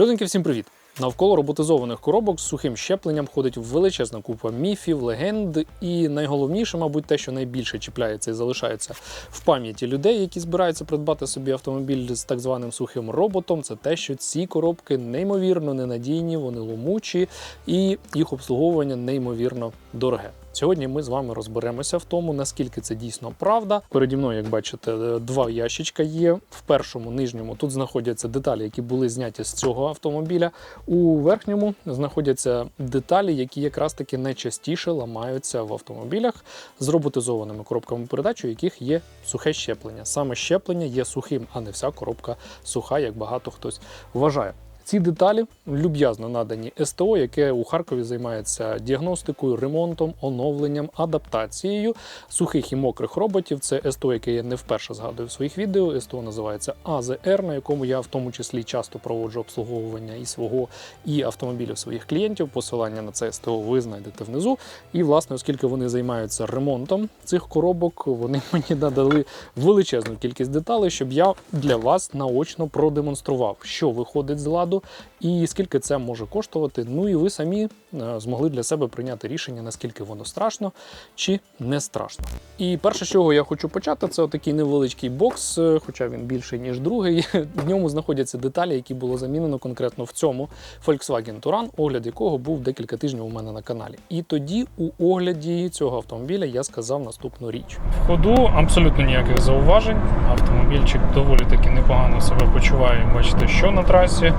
Людинки, всім привіт! Навколо роботизованих коробок з сухим щепленням ходить величезна купа міфів, легенд, і найголовніше, мабуть, те, що найбільше чіпляється і залишається в пам'яті людей, які збираються придбати собі автомобіль з так званим сухим роботом, це те, що ці коробки неймовірно ненадійні, вони ломучі, і їх обслуговування неймовірно дороге. Сьогодні ми з вами розберемося в тому, наскільки це дійсно правда. Переді мною, як бачите, е, два ящичка є. В першому нижньому тут знаходяться деталі, які були зняті з цього автомобіля. У верхньому знаходяться деталі, які якраз таки найчастіше ламаються в автомобілях з роботизованими коробками передач, у яких є сухе щеплення. Саме щеплення є сухим, а не вся коробка суха, як багато хтось вважає. Ці деталі люб'язно надані СТО, яке у Харкові займається діагностикою, ремонтом, оновленням, адаптацією сухих і мокрих роботів. Це СТО, яке я не вперше згадую в своїх відео. СТО називається АЗР, на якому я в тому числі часто проводжу обслуговування і свого і автомобілів своїх клієнтів. Посилання на це СТО ви знайдете внизу. І власне, оскільки вони займаються ремонтом цих коробок, вони мені надали величезну кількість деталей, щоб я для вас наочно продемонстрував, що виходить з ладу і скільки це може коштувати. Ну і ви самі е, змогли для себе прийняти рішення, наскільки воно страшно чи не страшно. І перше, з чого я хочу почати, це отакий невеличкий бокс, е, хоча він більший ніж другий. В ньому знаходяться деталі, які було замінено конкретно в цьому Volkswagen Touran, огляд якого був декілька тижнів у мене на каналі. І тоді у огляді цього автомобіля я сказав наступну річ: в ходу абсолютно ніяких зауважень. Автомобільчик доволі таки непогано себе почуває. Бачите, що на трасі,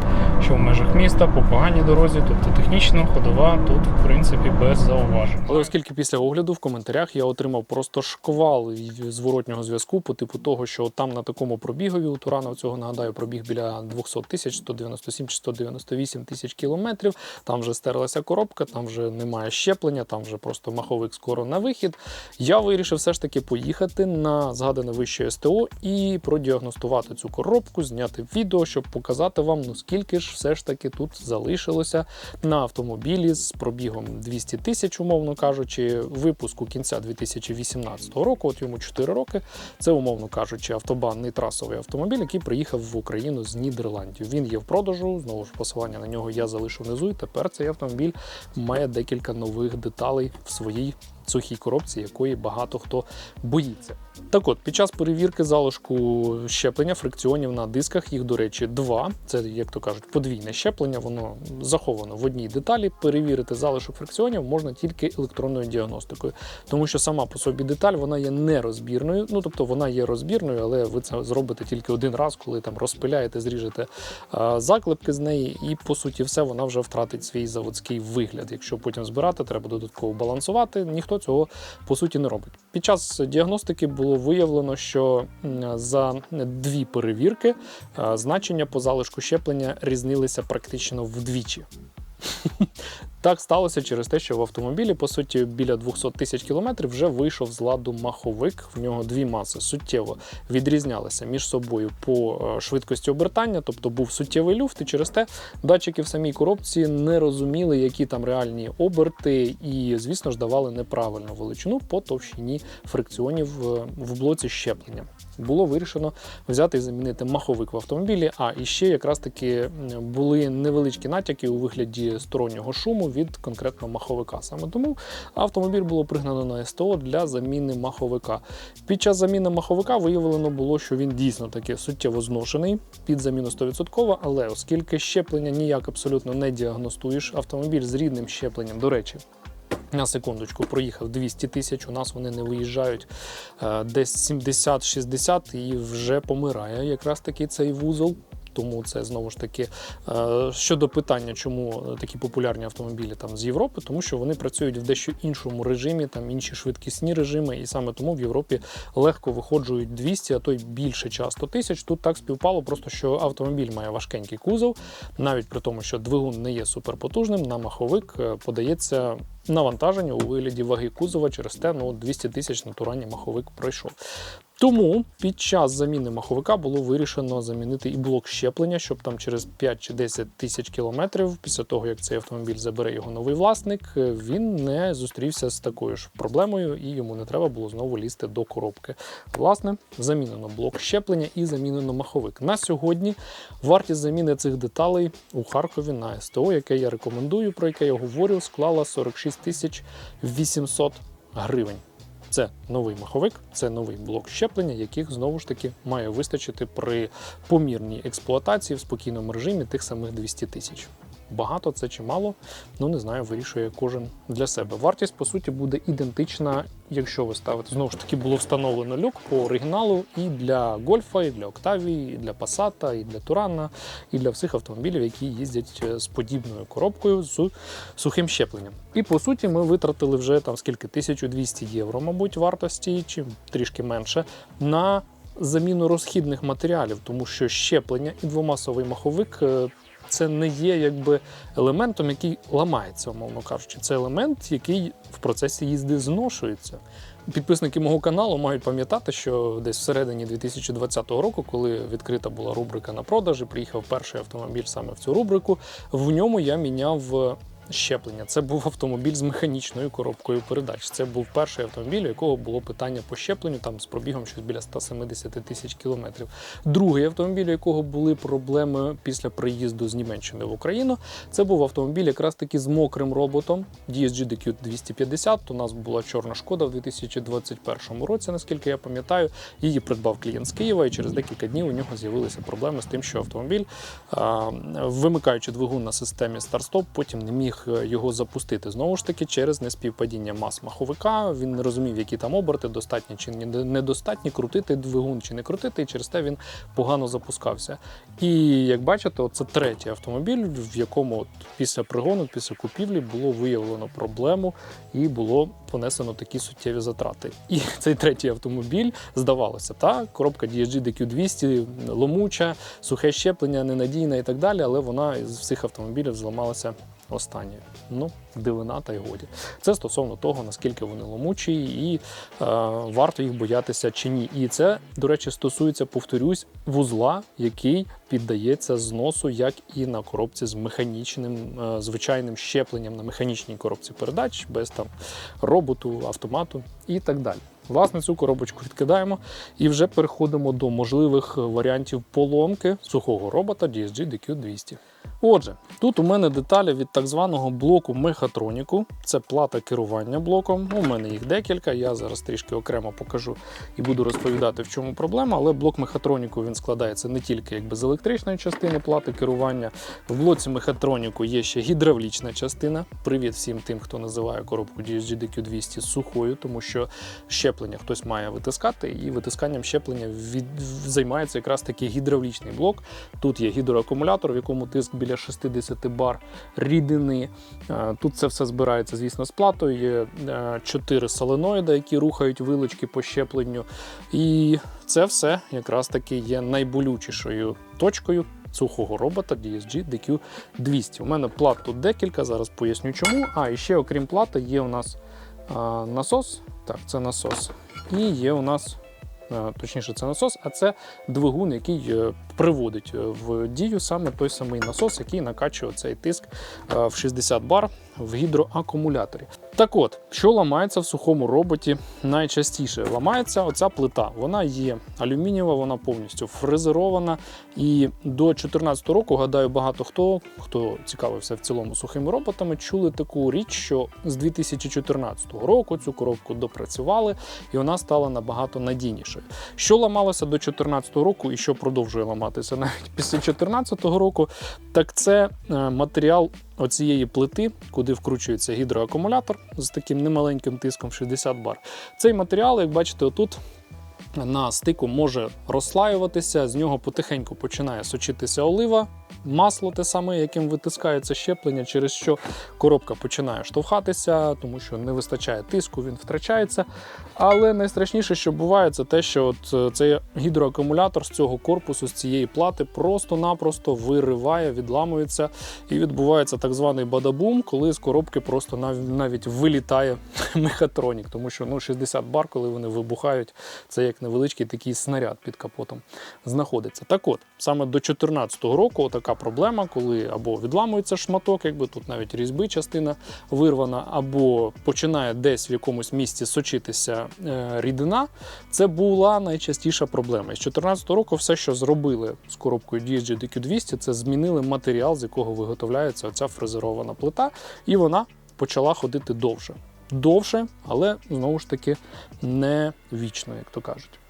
що в межах міста, по поганій дорозі, тобто технічно ходова тут, в принципі, без зауважень. Але оскільки після огляду в коментарях я отримав просто шквал зворотнього зв'язку по типу того, що там на такому пробігові у Турана цього нагадаю, пробіг біля 200 тисяч, 197 чи 198 тисяч кілометрів. Там вже стерлася коробка, там вже немає щеплення, там вже просто маховик скоро на вихід. Я вирішив все ж таки поїхати на згадане вище СТО і продіагностувати цю коробку, зняти відео, щоб показати вам, ну скільки ж все ж таки тут залишилося на автомобілі з пробігом 200 тисяч, умовно кажучи, випуску кінця 2018 року. От йому 4 роки. Це, умовно кажучи, автобанний трасовий автомобіль, який приїхав в Україну з Нідерландів. Він є в продажу. Знову ж посилання на нього я залишу внизу. І тепер цей автомобіль має декілька нових деталей в своїй сухій коробці, якої багато хто боїться. Так от, під час перевірки залишку щеплення фрикціонів на дисках, їх, до речі, два. Це, як то кажуть, подвійне щеплення, воно заховано в одній деталі. Перевірити залишок фрикціонів можна тільки електронною діагностикою, тому що сама по собі деталь вона є нерозбірною. Ну тобто вона є розбірною, але ви це зробите тільки один раз, коли там розпиляєте, зріжете заклепки з неї, і по суті, все вона вже втратить свій заводський вигляд. Якщо потім збирати, треба додатково балансувати. Ніхто цього по суті не робить. Під час діагностики було виявлено, що за дві перевірки значення по залишку щеплення різнилися практично вдвічі. Так сталося через те, що в автомобілі, по суті, біля 200 тисяч кілометрів вже вийшов з ладу маховик. В нього дві маси суттєво відрізнялися між собою по е, швидкості обертання, тобто був суттєвий люфт, і через те датчики в самій коробці не розуміли, які там реальні оберти, і, звісно ж, давали неправильну величину по товщині фрикціонів е, в блоці щеплення. Було вирішено взяти і замінити маховик в автомобілі. А і ще якраз таки були невеличкі натяки у вигляді стороннього шуму від конкретно маховика. Саме тому автомобіль було пригнано на СТО для заміни маховика. Під час заміни маховика виявлено було, що він дійсно таки суттєво зношений під заміну 100%, але оскільки щеплення ніяк абсолютно не діагностуєш, автомобіль з рідним щепленням, до речі. На секундочку проїхав 200 тисяч. У нас вони не виїжджають е, десь 70-60 і вже помирає якраз таки цей вузол. Тому це знову ж таки е, щодо питання, чому такі популярні автомобілі там з Європи, тому що вони працюють в дещо іншому режимі, там інші швидкісні режими, і саме тому в Європі легко виходжують 200, а то й більше часто тисяч. Тут так співпало, просто що автомобіль має важкенький кузов, навіть при тому, що двигун не є суперпотужним, на маховик е, подається навантаження у вигляді ваги кузова через те, ну 200 тисяч на турані маховик пройшов. Тому під час заміни маховика було вирішено замінити і блок щеплення, щоб там через 5 чи 10 тисяч кілометрів, після того як цей автомобіль забере його новий власник, е, він не зустрівся з такою ж проблемою, і йому не треба було знову лізти до коробки. Власне, замінено блок щеплення і замінено маховик. На сьогодні вартість заміни цих деталей у Харкові на СТО, яке я рекомендую, про яке я говорю, склала 46 тисяч 800 гривень. Це новий маховик, це новий блок щеплення, яких знову ж таки має вистачити при помірній експлуатації в спокійному режимі тих самих 200 тисяч. Багато це чи мало, ну не знаю, вирішує кожен для себе. Вартість по суті буде ідентична, якщо ви ставите знову ж таки було встановлено люк по оригіналу і для гольфа, і для Октавії, і для Пасата, і для Турана, і для всіх автомобілів, які їздять е, з подібною коробкою з сухим щепленням. І по суті, ми витратили вже там скільки 1200 євро, мабуть, вартості, чи трішки менше, на заміну розхідних матеріалів, тому що щеплення і двомасовий маховик. Це не є якби елементом, який ламається, умовно кажучи. Це елемент, який в процесі їзди зношується. Підписники мого каналу мають пам'ятати, що десь всередині 2020 року, коли відкрита була рубрика на продажі, приїхав перший автомобіль саме в цю рубрику. В ньому я міняв е, щеплення. Це був автомобіль з механічною коробкою передач. Це був перший автомобіль, у якого було питання по щепленню, там з пробігом щось біля 170 тисяч кілометрів. Другий автомобіль, у якого були проблеми після приїзду з Німеччини в Україну, це був автомобіль якраз таки з мокрим роботом DSG DQ 250. У нас була чорна шкода в 2021 році, наскільки я пам'ятаю. Її придбав клієнт з Києва, і через декілька днів у нього з'явилися проблеми з тим, що автомобіль, вимикаючи двигун на системі старт-стоп, потім не міг е, його запустити. Знову ж таки, через неспівпадіння мас маховика. Він не розумів, які там оберти, достатні чи недостатні, крутити двигун чи не крутити, і через те він погано запускався. І як бачите, це третій автомобіль, в якому от після пригону, після купівлі було виявлено проблему і було понесено такі суттєві затрати. І цей третій автомобіль здавалося, та коробка DSG DQ200 ломуча, сухе щеплення, ненадійна і так далі, але вона із всіх автомобілів зламалася останньою. Ну, дивина та й годі. Це стосовно того, наскільки вони ломучі і е, варто їх боятися чи ні. І це, до речі, стосується, повторюсь, вузла, який піддається зносу, як і на коробці з механічним е, звичайним щепленням на механічній коробці передач, без там роботу, автомату і так далі. Власне, цю коробочку відкидаємо і вже переходимо до можливих варіантів поломки сухого робота DSG DQ200. Отже, тут у мене деталі від так званого блоку мехатроніку. Це плата керування блоком. У мене їх декілька. Я зараз трішки окремо покажу і буду розповідати, в чому проблема. Але блок мехатроніку він складається не тільки якби з електричної частини плати керування. В блоці мехатроніку є ще гідравлічна частина. Привіт всім тим, хто називає коробку DSG DQ200 сухою, тому що щеплення хтось має витискати, і витисканням щеплення від... займається якраз такий гідравлічний блок. Тут є гідроакумулятор, в якому тиск біля 60 бар рідини. Е, Тут це все збирається, звісно, з платою. Є е, чотири соленоїда, які рухають вилочки по щепленню. І це все якраз таки є найболючішою точкою. Сухого робота DSG DQ200. У мене плат тут декілька, зараз поясню чому. А, і ще окрім плати, є у нас а, насос. Так, це насос. І є у нас, точніше, це насос, а це двигун, який е, приводить е, в дію саме той самий насос, який накачує цей тиск е, в 60 бар в гідроакумуляторі. Так от, що ламається в сухому роботі найчастіше? Ламається оця плита. Вона є алюмінієва, вона повністю фрезерована. І до 2014 року, гадаю, багато хто, хто цікавився в цілому сухими роботами, чули таку річ, що з 2014 року цю коробку допрацювали, і вона стала набагато надійнішою. Що ламалося до 2014 року і що продовжує ламатися навіть після 2014 року, так це е, матеріал оцієї плити, куди вкручується гідроакумулятор з таким немаленьким тиском 60 бар. Цей матеріал, як бачите, отут. На стику може розслаюватися, з нього потихеньку починає сочитися олива, масло те саме, яким витискається щеплення, через що коробка починає штовхатися, тому що не вистачає тиску, він втрачається. Але найстрашніше, що буває, це те, що от е, цей гідроакумулятор з цього корпусу, з цієї плати, просто-напросто вириває, відламується і відбувається так званий бадабум, коли з коробки просто навіть вилітає мехатронік, тому що ну, 60 бар, коли вони вибухають, це як невеличкий такий снаряд під капотом знаходиться. Так от, саме до 2014 року така проблема, коли або відламується шматок, якби тут навіть різьби частина вирвана, або починає десь в якомусь місці сочитися е, рідина. Це була найчастіша проблема. І з 2014 року все, що зробили з коробкою DSG DQ200, це змінили матеріал, з якого виготовляється оця фрезерована плита, і вона почала ходити довше. Довше, але знову ж таки не вічно, як то кажуть.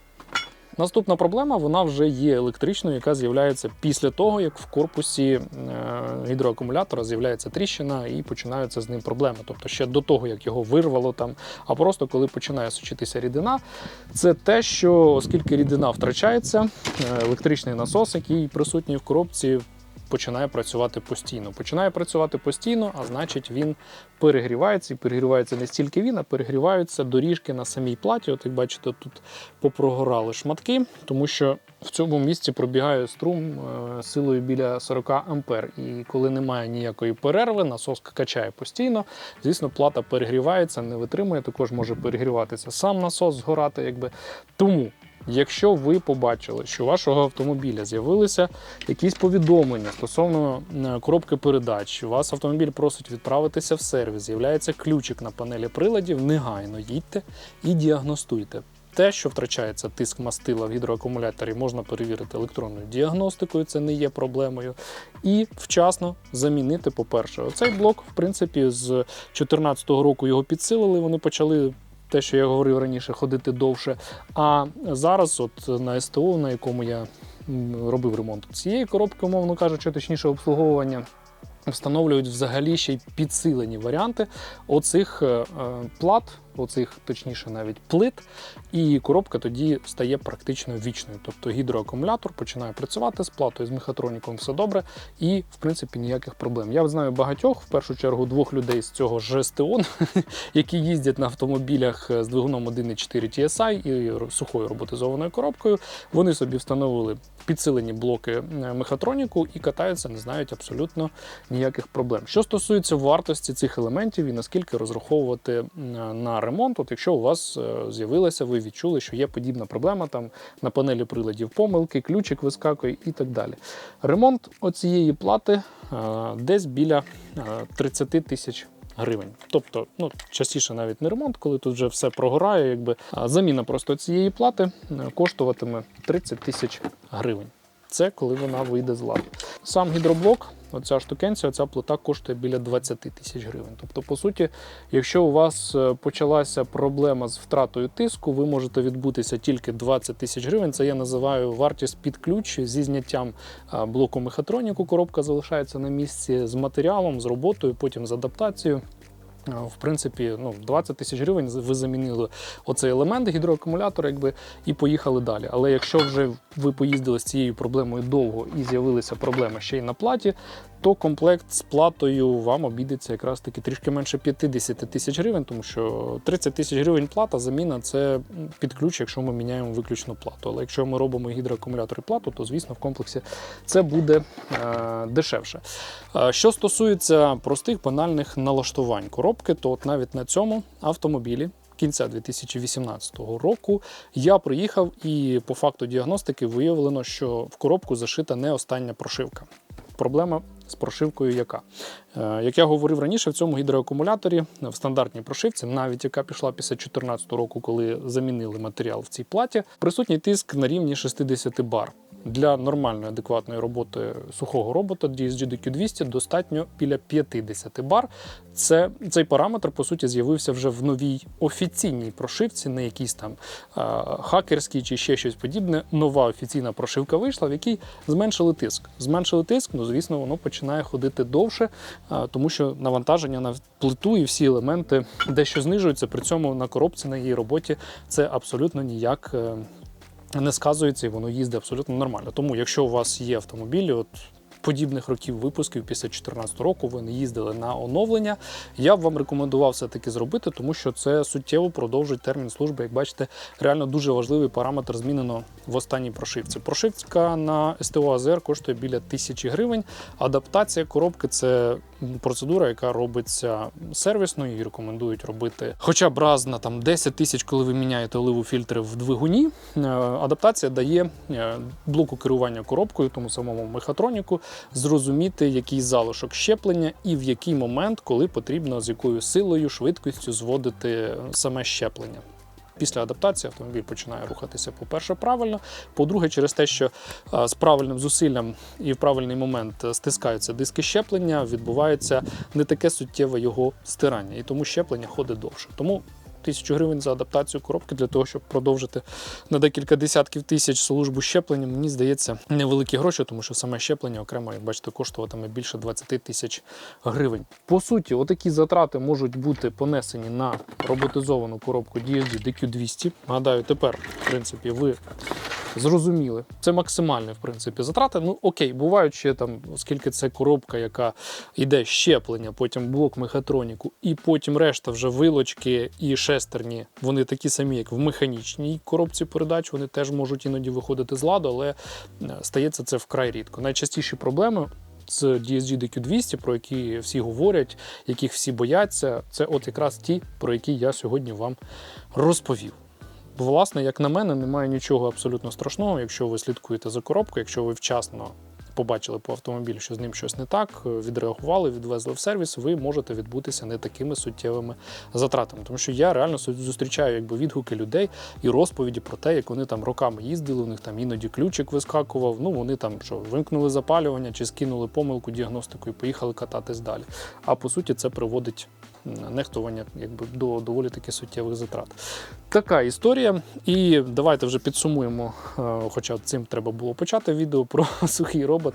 Наступна проблема вона вже є електричною, яка з'являється після того, як в корпусі е, гідроакумулятора з'являється тріщина і починаються з ним проблеми. Тобто ще до того, як його вирвало там, а просто коли починає сучитися рідина, це те, що оскільки рідина втрачається, е, електричний насос, який присутній в коробці, починає працювати постійно. Починає працювати постійно, а значить він перегрівається і перегрівається не стільки він, а перегріваються доріжки на самій платі. От як бачите, тут попрогорали шматки, тому що в цьому місці пробігає струм е, силою біля 40 ампер. І коли немає ніякої перерви, насос качає постійно. Звісно, плата перегрівається, не витримує, також може перегріватися сам насос, згорати. Якби. Тому Якщо ви побачили, що у вашого автомобіля з'явилися якісь повідомлення стосовно е, коробки передач, вас автомобіль просить відправитися в сервіс, з'являється ключик на панелі приладів, негайно їдьте і діагностуйте. Те, що втрачається тиск мастила в гідроакумуляторі, можна перевірити електронною діагностикою, це не є проблемою. І вчасно замінити, по-перше, оцей блок, в принципі, з 2014 року його підсилили. Вони почали те, що я говорив раніше, ходити довше. А зараз, от на СТО, на якому я робив ремонт цієї коробки, умовно кажучи, точніше обслуговування. Встановлюють взагалі ще й підсилені варіанти оцих е, е, плат, оцих, точніше, навіть плит, і коробка тоді стає практично вічною. Тобто гідроакумулятор починає працювати з платою, з мехатроніком все добре, і в принципі ніяких проблем. Я знаю багатьох, в першу чергу, двох людей з цього ж СТО, які їздять на автомобілях з двигуном 1.4 TSI і сухою роботизованою коробкою. Вони собі встановили підсилені блоки мехатроніку і катаються, не знають абсолютно ніяких проблем. Що стосується вартості цих елементів і наскільки розраховувати м, ремонт, от якщо у вас е, з'явилася, ви відчули, що є подібна проблема там на панелі приладів помилки, ключик вискакує і так далі. Ремонт оцієї плати е, десь біля е, 30 тисяч гривень. Тобто, ну частіше навіть не ремонт, коли тут вже все прогорає, якби заміна просто цієї плати е, коштуватиме 30 тисяч гривень. Це коли вона вийде з ладу. Сам гідроблок, оця штукенція, оця плита коштує біля 20 тисяч гривень. Тобто, по суті, якщо у вас е, почалася проблема з втратою тиску, ви можете відбутися тільки 20 тисяч гривень. Це я називаю вартість під ключ зі зняттям блоку мехатроніку. Коробка залишається на місці з матеріалом, з роботою, потім з адаптацією. А, В принципі, ну 20 тисяч гривень ви замінили оцей елемент гідроакумулятора, якби і поїхали далі. Але якщо вже ви поїздили з цією проблемою довго і з'явилися проблеми ще й на платі, то комплект з платою вам обійдеться якраз таки трішки менше 50 тисяч гривень, тому що 30 тисяч гривень плата, заміна це під ключ, якщо ми міняємо виключно плату. Але якщо ми робимо гідроакумулятор і плату, то звісно в комплексі це буде е, дешевше. Е, Що стосується простих банальних налаштувань коробки, то от навіть на цьому автомобілі. Кінця 2018 року я приїхав і по факту діагностики виявлено, що в коробку зашита не остання прошивка. Проблема з прошивкою яка? Е, Як я говорив раніше, в цьому гідроакумуляторі в стандартній прошивці, навіть яка пішла після 2014 року, коли замінили матеріал в цій платі, присутній тиск на рівні 60 бар. Для нормальної адекватної роботи сухого робота DSG DQ200 достатньо біля 50 бар. Це, цей параметр, по суті, з'явився вже в новій офіційній прошивці, не якійсь там а, хакерській чи ще щось подібне. Нова офіційна прошивка вийшла, в якій зменшили тиск. Зменшили тиск, ну звісно, воно починає ходити довше, а, тому що навантаження на плиту і всі елементи дещо знижуються. При цьому на коробці на її роботі це абсолютно ніяк. Не сказується і воно їздить абсолютно нормально. Тому, якщо у вас є автомобілі, от подібних років випусків після 2014 року ви не їздили на оновлення. Я б вам рекомендував все таки зробити, тому що це суттєво продовжить термін служби. Як бачите, реально дуже важливий параметр змінено в останній прошивці. Прошивка на СТО АЗР коштує біля тисячі гривень. Адаптація коробки це процедура, яка робиться сервісно і рекомендують робити хоча б раз на там 10 тисяч, коли ви міняєте оливу фільтри в двигуні. Е, Адаптація дає е, блоку керування коробкою, тому самому мехатроніку, зрозуміти, який залишок щеплення і в який момент, коли потрібно з якою силою, швидкістю зводити саме щеплення. Після адаптації автомобіль починає рухатися, по-перше, правильно. По-друге, через те, що з правильним зусиллям і в правильний момент е, стискаються диски щеплення, відбувається не таке суттєве його стирання, і тому щеплення ходить довше. Тому тисячу гривень за адаптацію коробки для того, щоб продовжити на декілька десятків тисяч службу щеплення, мені здається, невеликі гроші, тому що саме щеплення окремо, як бачите, коштуватиме більше 20 тисяч гривень. По суті, отакі затрати можуть бути понесені на роботизовану коробку DSD DQ200. Нагадаю, тепер, в принципі, ви зрозуміли. Це максимальні, в принципі, затрати. Ну окей, бувають ще там, оскільки це коробка, яка йде щеплення, потім блок мехатроніку, і потім решта вже вилочки і шестерні. Вони такі самі, як в механічній коробці передач. Вони теж можуть іноді виходити з ладу, але е, стається це вкрай рідко. Найчастіші проблеми. З DSG DQ200, про які всі говорять, яких всі бояться, це от якраз ті, про які я сьогодні вам розповів. Власне, як на мене, немає нічого абсолютно страшного, якщо ви слідкуєте за коробкою, якщо ви вчасно побачили по автомобілю, що з ним щось не так, відреагували, відвезли в сервіс, ви можете відбутися не такими суттєвими затратами. Тому що я реально зустрічаю якби відгуки людей і розповіді про те, як вони там роками їздили, у них там іноді ключик вискакував. Ну вони там що вимкнули запалювання чи скинули помилку діагностику і поїхали кататись далі. А по суті, це приводить нехтування якби до доволі таки суттєвих затрат. Така історія. І давайте вже підсумуємо. е, Хоча цим треба було почати відео про сухий робот.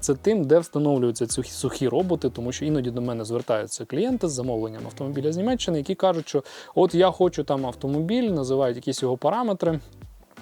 Це тим, де встановлюються ці сухі роботи, тому що іноді до мене звертаються клієнти з замовленням автомобіля з Німеччини, які кажуть, що от я хочу там автомобіль, називають якісь його параметри.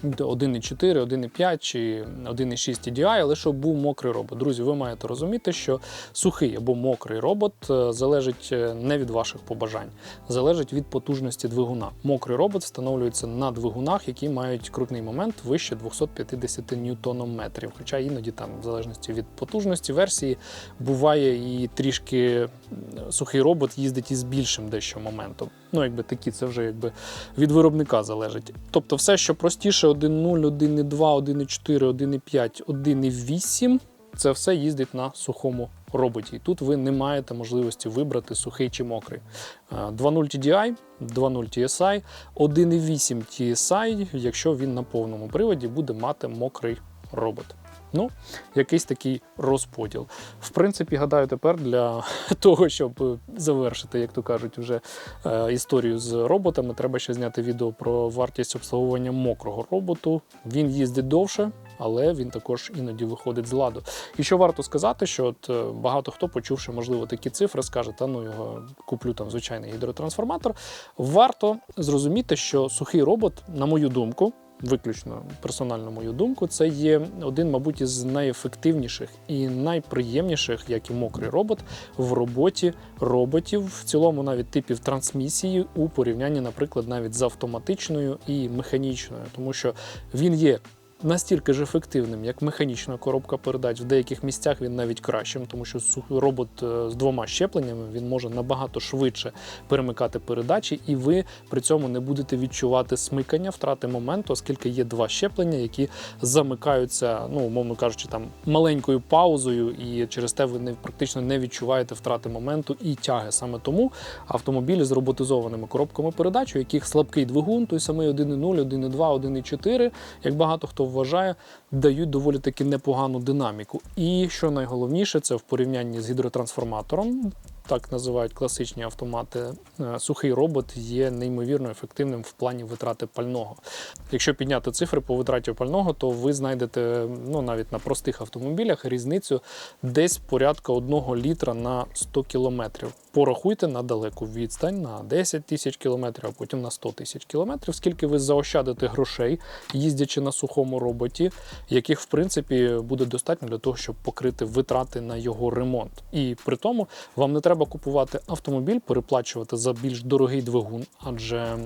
1,4, 1,5 чи 1,6 TDI, але щоб був мокрий робот. Друзі, ви маєте розуміти, що сухий або мокрий робот е, залежить е, не від ваших побажань, залежить від потужності двигуна. Мокрий робот встановлюється на двигунах, які мають крутний момент вище 250 ньютонометрів. Хоча іноді там, в залежності від потужності версії, буває і трішки сухий робот їздить із більшим дещо моментом. Ну, якби такі, це вже якби від виробника залежить. Тобто, все, що простіше 1.0, 1.2, 1.4, 1.5, 1.8, це все їздить на сухому роботі. І тут ви не маєте можливості вибрати сухий чи мокрий. Е, 2.0 TDI, 2.0 TSI, 1.8 TSI, якщо він на повному приводі буде мати мокрий робот. Ну, якийсь такий розподіл. В принципі, гадаю, тепер для того, щоб е, завершити, як то кажуть, вже е, історію з роботами, треба ще зняти відео про вартість обслуговування мокрого роботу. Він їздить довше, але він також іноді виходить з ладу. І що варто сказати, що от е, багато хто, почувши, можливо, такі цифри, скаже, та ну його куплю там звичайний гідротрансформатор. Варто зрозуміти, що сухий робот, на мою думку, виключно персональну мою думку, це є один, мабуть, із найефективніших і найприємніших, як і мокрий робот, в роботі роботів, в цілому навіть типів трансмісії у порівнянні, наприклад, навіть з автоматичною і механічною, тому що він є. Настільки ж ефективним, як механічна коробка передач, в деяких місцях він навіть кращим, тому що робот е, з двома щепленнями він може набагато швидше перемикати передачі, і ви при цьому не будете відчувати смикання, втрати моменту, оскільки є два щеплення, які замикаються, ну умовно кажучи, там маленькою паузою, і через те ви не практично не відчуваєте втрати моменту і тяги. Саме тому автомобілі з роботизованими коробками передач, у яких слабкий двигун, той самий 1.0, 1.2, 1.4, як багато хто вважає, дають доволі таки непогану динаміку. І що найголовніше, це в порівнянні з гідротрансформатором. Так називають класичні автомати, е, сухий робот є неймовірно ефективним в плані витрати пального. Якщо підняти цифри по витраті пального, то ви знайдете ну навіть на простих автомобілях різницю десь порядка 1 літра на 100 кілометрів. Порахуйте на далеку відстань на 10 тисяч кілометрів, а потім на 100 тисяч кілометрів, скільки ви заощадите грошей, їздячи на сухому роботі, яких в принципі буде достатньо для того, щоб покрити витрати на його ремонт. І при тому вам не треба купувати автомобіль, переплачувати за більш дорогий двигун, адже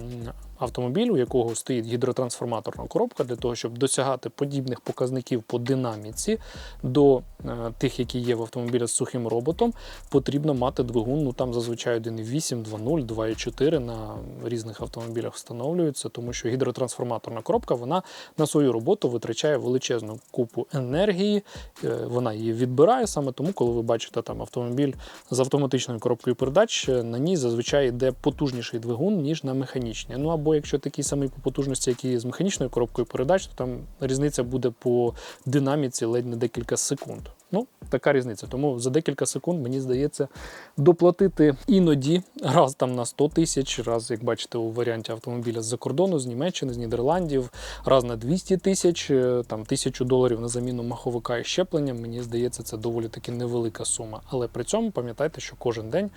автомобіль, у якого стоїть гідротрансформаторна коробка, для того, щоб досягати подібних показників по динаміці до е, тих, які є в автомобілі з сухим роботом, потрібно мати двигун. Ну там зазвичай 1.8, 2.0, 2.4 на різних автомобілях встановлюються, тому що гідротрансформаторна коробка вона на свою роботу витрачає величезну купу енергії. е, Вона її відбирає саме тому, коли ви бачите там автомобіль з автоматичною коробкою передач, е, на ній зазвичай йде потужніший двигун, ніж на механічній. Ну якщо такий самий по потужності, як і з механічною коробкою передач, то там різниця буде по динаміці ледь не декілька секунд. Ну, така різниця. Тому за декілька секунд, мені здається, доплатити іноді раз там на 100 тисяч, раз, як бачите, у варіанті автомобіля з-за кордону, з Німеччини, з Нідерландів, раз на 200 тисяч, е, там тисячу доларів на заміну маховика і щеплення. Мені здається, це доволі таки невелика сума. Але при цьому пам'ятайте, що кожен день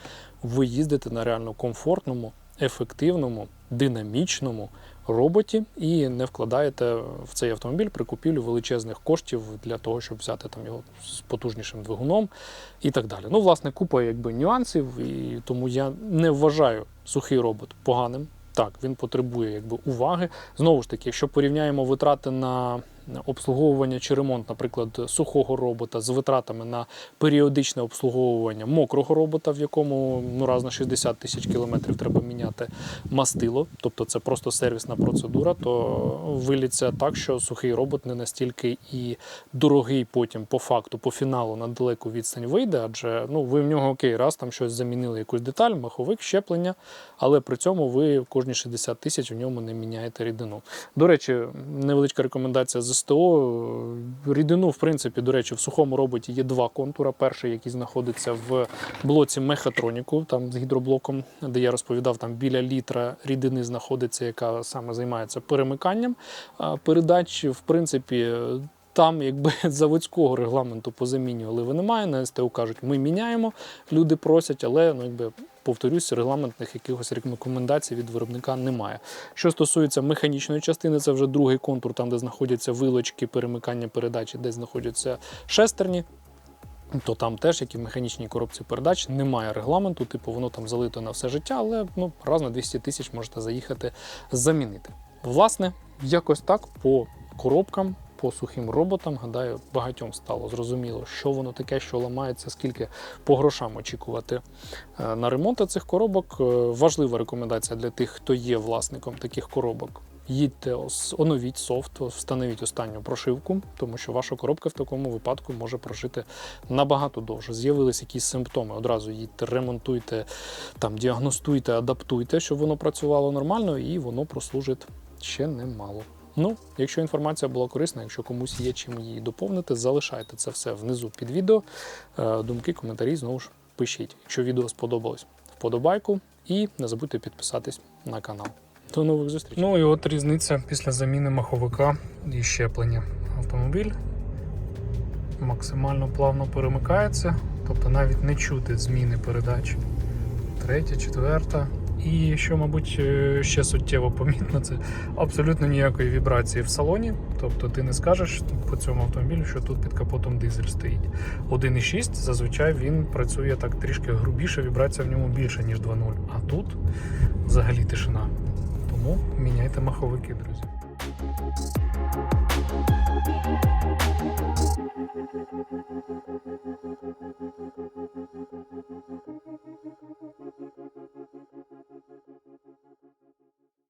ви їздите на реально комфортному, ефективному, динамічному роботі і не вкладаєте в цей автомобіль при купівлі величезних коштів для того, щоб взяти там його з потужнішим двигуном і так далі. Ну, власне, купа якби нюансів, і тому я не вважаю сухий робот поганим. Так, він потребує якби уваги. Знову ж таки, якщо порівняємо витрати на обслуговування чи ремонт, наприклад, сухого робота з витратами на періодичне обслуговування мокрого робота, в якому ну раз на 60 тисяч кілометрів треба міняти мастило, тобто це просто сервісна процедура, то виліться так, що сухий робот не настільки і дорогий потім по факту, по фіналу на далеку відстань вийде, адже ну ви в нього окей, раз там щось замінили, якусь деталь, маховик, щеплення, але при цьому ви кожні 60 тисяч в ньому не міняєте рідину. До речі, невеличка рекомендація з СТО. Рідину, в принципі, до речі, в сухому роботі є два контура. Перший, який знаходиться в блоці мехатроніку, там з гідроблоком, де я розповідав, там біля літра рідини знаходиться, яка саме займається перемиканням передач. В принципі, там, якби заводського регламенту по заміні оливи немає. На СТО кажуть, ми міняємо, люди просять, але ну, якби. Повторюсь, регламентних якихось рекомендацій від виробника немає. Що стосується механічної частини, це вже другий контур, там де знаходяться вилочки перемикання передачі, де знаходяться шестерні. То там теж, як і в механічній коробці передач, немає регламенту, типу воно там залито на все життя, але ну, раз на 200 тисяч можете заїхати замінити. Власне, якось так по коробкам, по сухим роботам, гадаю, багатьом стало зрозуміло, що воно таке, що ламається, скільки по грошам очікувати е, на ремонт цих коробок. Е, Важлива рекомендація для тих, хто є власником таких коробок. Їдьте, оновіть софт, встановіть останню прошивку, тому що ваша коробка в такому випадку може прожити набагато довше. З'явились якісь симптоми. Одразу їдьте, ремонтуйте, там діагностуйте, адаптуйте, щоб воно працювало нормально, і воно прослужить ще немало. Ну, якщо інформація була корисна, якщо комусь є чим її доповнити, залишайте це все внизу під відео. Е, Думки, коментарі знову ж пишіть. Якщо відео сподобалось, вподобайку і не забудьте підписатись на канал. До нових зустрічей. Ну і от різниця після заміни маховика і щеплення. Автомобіль максимально плавно перемикається, тобто навіть не чути зміни передач. Третя, четверта. І що, мабуть, е, ще суттєво помітно, це абсолютно ніякої вібрації в салоні. Тобто ти не скажеш по цьому автомобілю, що тут під капотом дизель стоїть. 1.6 зазвичай він працює так трішки грубіше, вібрація в ньому більше, ніж 2.0. А тут взагалі тишина. Тому міняйте маховики, друзі.